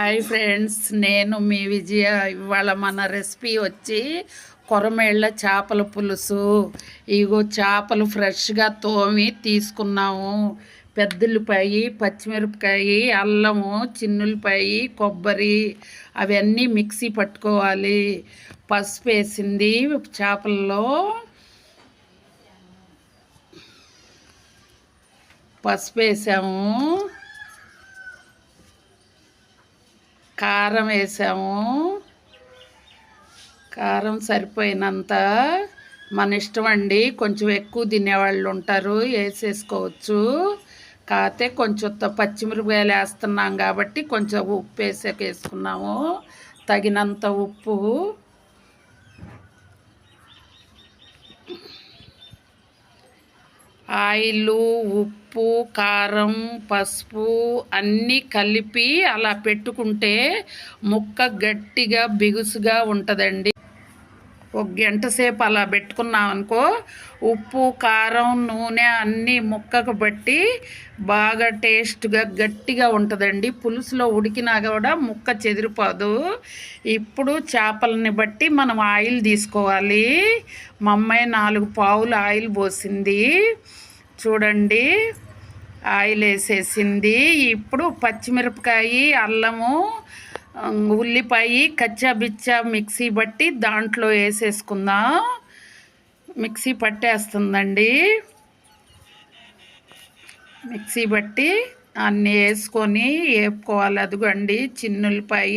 Hi friends నేను మీ విజయ. ఇవాళ మన రెసిపీ వచ్చి కొరమేళ్ళ చేపల పులుసు. ఇగో చేపలు ఫ్రెష్గా తోమి తీసుకున్నాము. పెద్దలపాయి పచ్చిమిరపకాయ అల్లము చిన్నులపాయి కొబ్బరి అవన్నీ మిక్సీ పట్టుకోవాలి. పసుపు వేసింది చేపల్లో. పసుపు వేసాము. కారం వేసాము. కారం సరిపోయినంత మన ఇష్టం అండి. కొంచెం ఎక్కువ తినేవాళ్ళు ఉంటారు వేసేసుకోవచ్చు. కాకపోతే కొంచెం పచ్చిమిరపకాయలు వేస్తున్నాం కాబట్టి కొంచెం ఉప్పు వేసాక వేసుకున్నాము తగినంత ఉప్పు ఆయిల్ ఉప్పు కారం పసుపు అన్నీ కలిపి అలా పెట్టుకుంటే ముక్క గట్టిగా బిగుసుగా ఉంటుందండి. ఒక గంట సేపు అలా పెట్టుకున్నాం అనుకో ఉప్పు కారం నూనె అన్నీ ముక్కకు బట్టి బాగా టేస్ట్గా గట్టిగా ఉంటుందండి. పులుసులో ఉడికినా కూడా ముక్క చెదిరిపోదు. ఇప్పుడు చేపలని బట్టి మనం ఆయిల్ తీసుకోవాలి. మా అమ్మాయి నాలుగు పావులు ఆయిల్ పోసింది. చూడండి ఆయిల్ వేసేసింది ఇప్పుడు పచ్చిమిరపకాయ అల్లము ఉల్లిపాయ కచ్చా బిచ్చా మిక్సీ బట్టి దాంట్లో వేసేసుకుందాం. మిక్సీ పట్టేస్తుందండి. మిక్సీ బట్టి అన్నీ వేసుకొని వేపుకోవాలి. అదిగోండి చిన్నులపాయ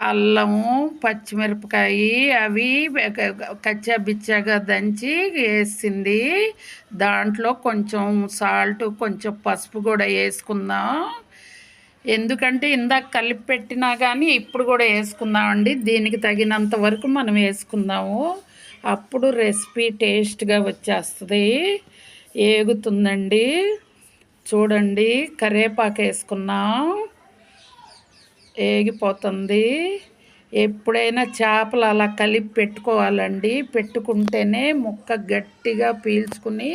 అల్లము పచ్చిమిరపకాయ అవి కచ్చా బిచ్చాగా దంచి వేసింది. దాంట్లో కొంచెం సాల్ట్ కొంచెం పసుపు కూడా వేసుకుందాం. ఎందుకంటే ఇందాక కలిపి పెట్టినా కానీ ఇప్పుడు కూడా వేసుకుందామండి. దీనికి తగినంత వరకు మనం వేసుకుందాము. అప్పుడు రెసిపీ టేస్ట్గా వచ్చేస్తుంది. ఏగుతుందండి. చూడండి కరేపాకు వేసుకున్నాం ఏగిపోతుంది. ఎప్పుడైనా చేపలు అలా కలిపి పెట్టుకోవాలండి. పెట్టుకుంటేనే ముక్క గట్టిగా పీల్చుకుని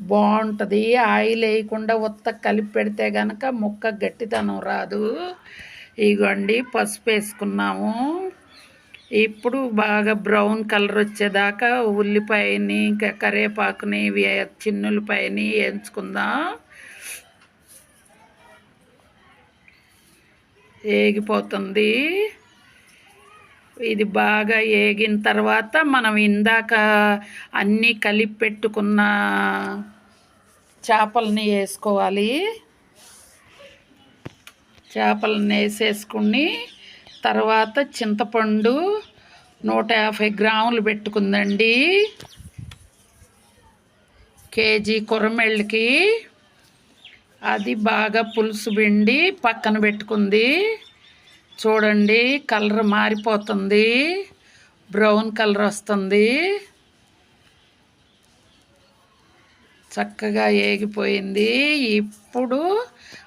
బాగుంటుంది. ఆయిల్ వేయకుండా ఉత్త కలిపి పెడితే కనుక ముక్క గట్టితనం రాదు. ఇగోండి పసుపు వేసుకున్నాము. ఇప్పుడు బాగా బ్రౌన్ కలర్ వచ్చేదాకా ఉల్లిపాయని ఇంకా కరివేపాకుని చిన్నులపాయని వేయించుకుందాం. ఏగిపోతుంది ఇది బాగా ఏగిన తర్వాత మనం ఇందాక అన్నీ కలిపి పెట్టుకున్న చేపలని వేసుకోవాలి. చేపలను వేసేసుకుని తర్వాత చింతపండు నూట యాభై గ్రాములు పెట్టుకుందండి. కేజీ కొరమెళ్ళకి అది బాగా పులుసు పిండి పక్కన పెట్టుకుంది. చూడండి కలర్ మారిపోతుంది. బ్రౌన్ కలర్ వస్తుంది. చక్కగా ఏగిపోయింది. ఇప్పుడు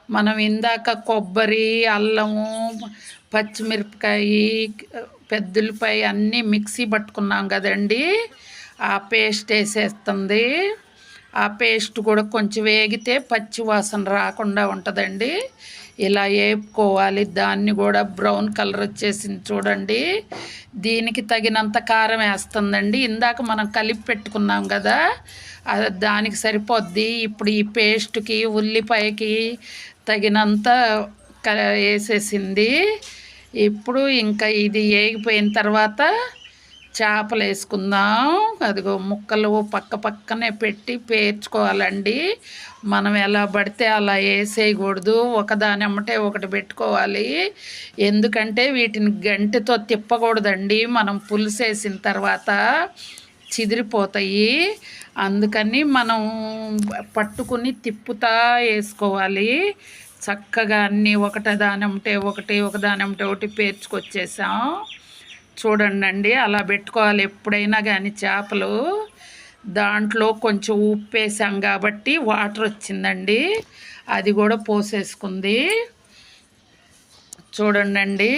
మనం ఇందాక కొబ్బరి అల్లము పచ్చిమిరపకాయ పెద్దలపై అన్నీ మిక్సీ పట్టుకున్నాం కదండి. ఆ పేస్ట్ వేసేస్తుంది. ఆ పేస్ట్ కూడా కొంచెం వేగితే పచ్చి వాసన రాకుండా ఉంటుందండి. ఇలా వేపుకోవాలి దాన్ని కూడా బ్రౌన్ కలర్ వచ్చేసింది చూడండి. దీనికి తగినంత కారం వేస్తుందండి. ఇందాక మనం కలిపి పెట్టుకున్నాం కదా దానికి సరిపోద్ది. ఇప్పుడు ఈ పేస్ట్కి ఉల్లిపాయకి తగినంత వేసేసింది. ఇప్పుడు ఇంకా ఇది వేగిపోయిన తర్వాత చేపలు వేసుకుందాం. అదిగో ముక్కలు పక్క పక్కనే పెట్టి పేర్చుకోవాలండి. మనం ఎలా పడితే అలా వేసేయకూడదు. ఒకదాని అమ్మటే ఒకటి పెట్టుకోవాలి. ఎందుకంటే వీటిని గంటతో తిప్పకూడదండి. మనం పులుసు వేసిన తర్వాత చిదిరిపోతాయి. అందుకని మనం పట్టుకుని తిప్పుతా వేసుకోవాలి. చక్కగా అన్నీ ఒకటి దాని ఒకటి ఒకటి ఒకదాని ఒకటి పేర్చుకొచ్చేసాం. చూడండి అలా పెట్టుకోవాలి ఎప్పుడైనా కానీ చేపలు. దాంట్లో కొంచెం ఉప్పు వేసాం కాబట్టి వాటర్ వచ్చిందండి. అది కూడా పోసేసుకుంది. చూడండి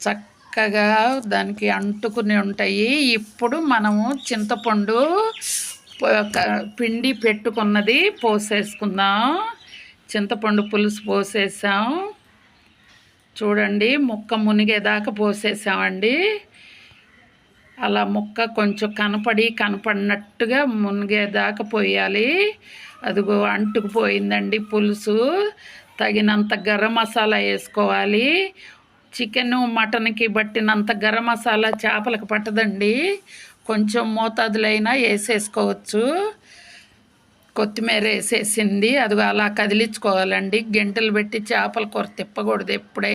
చక్కగా దానికి అంటుకుని ఉంటాయి. ఇప్పుడు మనము చింతపండు పిండి పెట్టుకున్నది పోసేసుకుందాం. చింతపండు పులుసు పోసేసాం. చూడండి ముక్క మునిగేదాకా పోసేసామండి. అలా ముక్క కొంచెం కనపడి కనపడినట్టుగా మునిగేదాకా పోయాలి. అదిగో అంటుకుపోయిందండి పులుసు. తగినంత గరం మసాలా వేసుకోవాలి. చికెను మటన్కి పట్టినంత గరం మసాలా చేపలకు పట్టదండి. కొంచెం మోతాదులైనా వేసేసుకోవచ్చు. కొత్తిమీర వేసేసింది. అదిగో అలా కదిలించుకోవాలండి. గంటలు పెట్టి చేపల కూర తిప్పకూడదు ఎప్పుడైనా